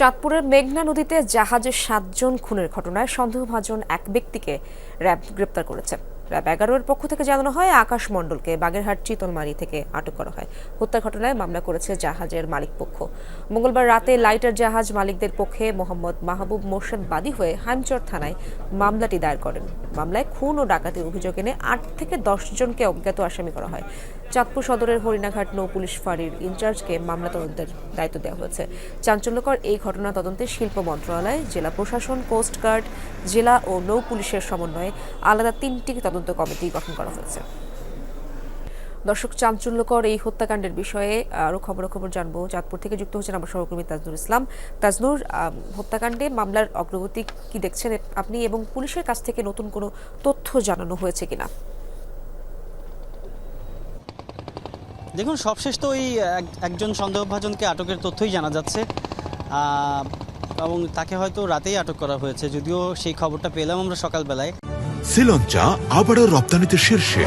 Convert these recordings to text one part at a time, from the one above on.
চাঁদপুরের মেঘনা নদীতে জাহাজে সাতজন খুনের ঘটনায় সন্দেহভাজন এক ব্যক্তিকে র্যাব গ্রেপ্তার করেছে। র্যাব এগারোর পক্ষ থেকে জানানো হয়, আকাশ মণ্ডলকে বাগেরহাট চিতলমারি থেকে আটক করা হয়। হত্যা ঘটনায় মামলা করেছে জাহাজের মালিক পক্ষ। মঙ্গলবার রাতে লাইটার জাহাজ মালিকদের পক্ষে মোহাম্মদ মাহবুব মোর্শেদ বাদী হয়ে হাইমচর থানায় মামলাটি দায়ের করেন। মামলায় খুন ও ডাকাতির অভিযোগ এনে আট থেকে দশ জনকে অজ্ঞাত আসামি করা হয়। চাঁদপুর সদরের হরিণাঘাট নৌ পুলিশ ফাঁড়ির ইনচার্জকে মামলা তদন্তের দায়িত্ব দেওয়া হয়েছে। চাঞ্চল্যকর এই ঘটনা তদন্তে শিল্প মন্ত্রণালয়, জেলা প্রশাসন কোস্টগার্ড জেলা ও নৌ পুলিশের সমন্বয়ে আলাদা তিনটি তদন্ত কমিটি গঠন করা হয়েছে। দর্শক, চাঞ্চল্যকর এই হত্যাকাণ্ডের বিষয়ে আরও খবরাখবর জানব। চাঁদপুর থেকে যুক্ত হচ্ছেন আমার সহকর্মী তাজনুর ইসলাম। তাজনুর হত্যাকাণ্ডে মামলার অগ্রগতি কি দেখছেন আপনি এবং পুলিশের কাছ থেকে নতুন কোনো তথ্য জানানো হয়েছে কিনা? দেখুন, সবশেষ তো ওই এক- একজন সন্দেহভাজনকে আটকের তথ্যই জানা যাচ্ছে। এবং তাকে হয়তো রাতেই আটক করা হয়েছে। যদিও সেই খবরটা পেলাম আমরা সকালবেলায়। শ্রীলঞ্চা আবারও রপ্তানিতে শীর্ষে।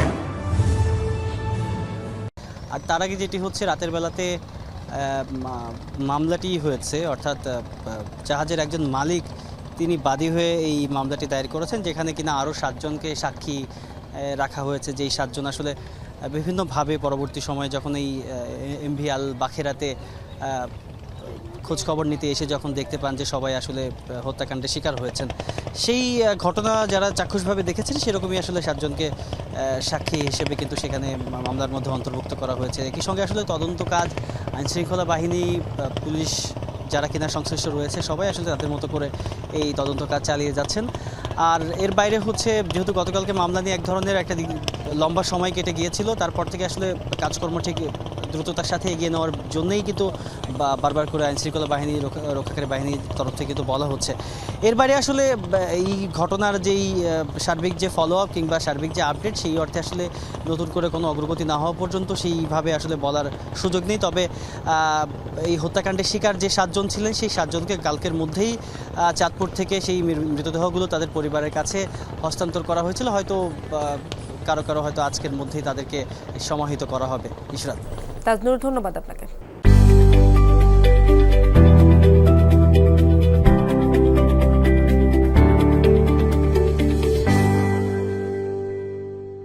আর তার আগে যেটি হচ্ছে, রাতের বেলাতে মামলাটি হয়েছে, অর্থাৎ জাহাজের একজন মালিক, তিনি বাদী হয়ে এই মামলাটি দায়ের করেছেন, যেখানে কিনা আরও সাতজনকে সাক্ষী রাখা হয়েছে, যেই সাতজন আসলে বিভিন্নভাবে পরবর্তী সময়ে যখন এই এমভি আল বাখেরাতে খোঁজ খবর নিতে এসে যখন দেখতে পান যে সবাই আসলে হত্যাকাণ্ডের শিকার হয়েছেন, সেই ঘটনা যারা চাক্ষুষভাবে দেখেছেন, সেরকমই আসলে সাতজনকে সাক্ষী হিসেবে কিন্তু সেখানে মামলার মধ্যে অন্তর্ভুক্ত করা হয়েছে। একই সঙ্গে আসলে তদন্ত কাজ, আইনশৃঙ্খলা বাহিনী পুলিশ যারা কিনা সংশ্লিষ্ট রয়েছে, সবাই আসলে তাদের মতো করে এই তদন্ত কাজ চালিয়ে যাচ্ছেন। আর এর বাইরে হচ্ছে, যেহেতু গতকালকে মামলা নিয়ে এক ধরনের একটা লম্বা সময় কেটে গিয়েছিল, তারপর থেকে আসলে কাজকর্ম ঠিক দ্রুততার সাথে এগিয়ে নেওয়ার জন্যই কিন্তু বারবার করে আইন শৃঙ্খলা বাহিনী, রক্ষা- রক্ষাকারী বাহিনীর তরফ থেকে কিন্তু বলা হচ্ছে। এর বাইরে আসলে এই ঘটনার যেই সার্বিক যে ফলো আপ কিংবা সার্বিক যে আপডেট সেই অর্থে আসলে নতুন করে কোনো অগ্রগতি না হওয়া পর্যন্ত সেইভাবে আসলে বলার সুযোগ নেই। তবে এই হত্যাকাণ্ডের শিকার যে সাতজন ছিলেন, সেই সাতজনকে কালকের মধ্যেই চাঁদপুর থেকে সেই মৃতদেহগুলো তাদের পরিবারের কাছে হস্তান্তর করা হয়েছিল। হয়তো কারও কারও হয়তো আজকের মধ্যেই তাদেরকে সমাহিত করা হবে। ইশরাত। তাজনুর ধন্যবাদ আপনাকে।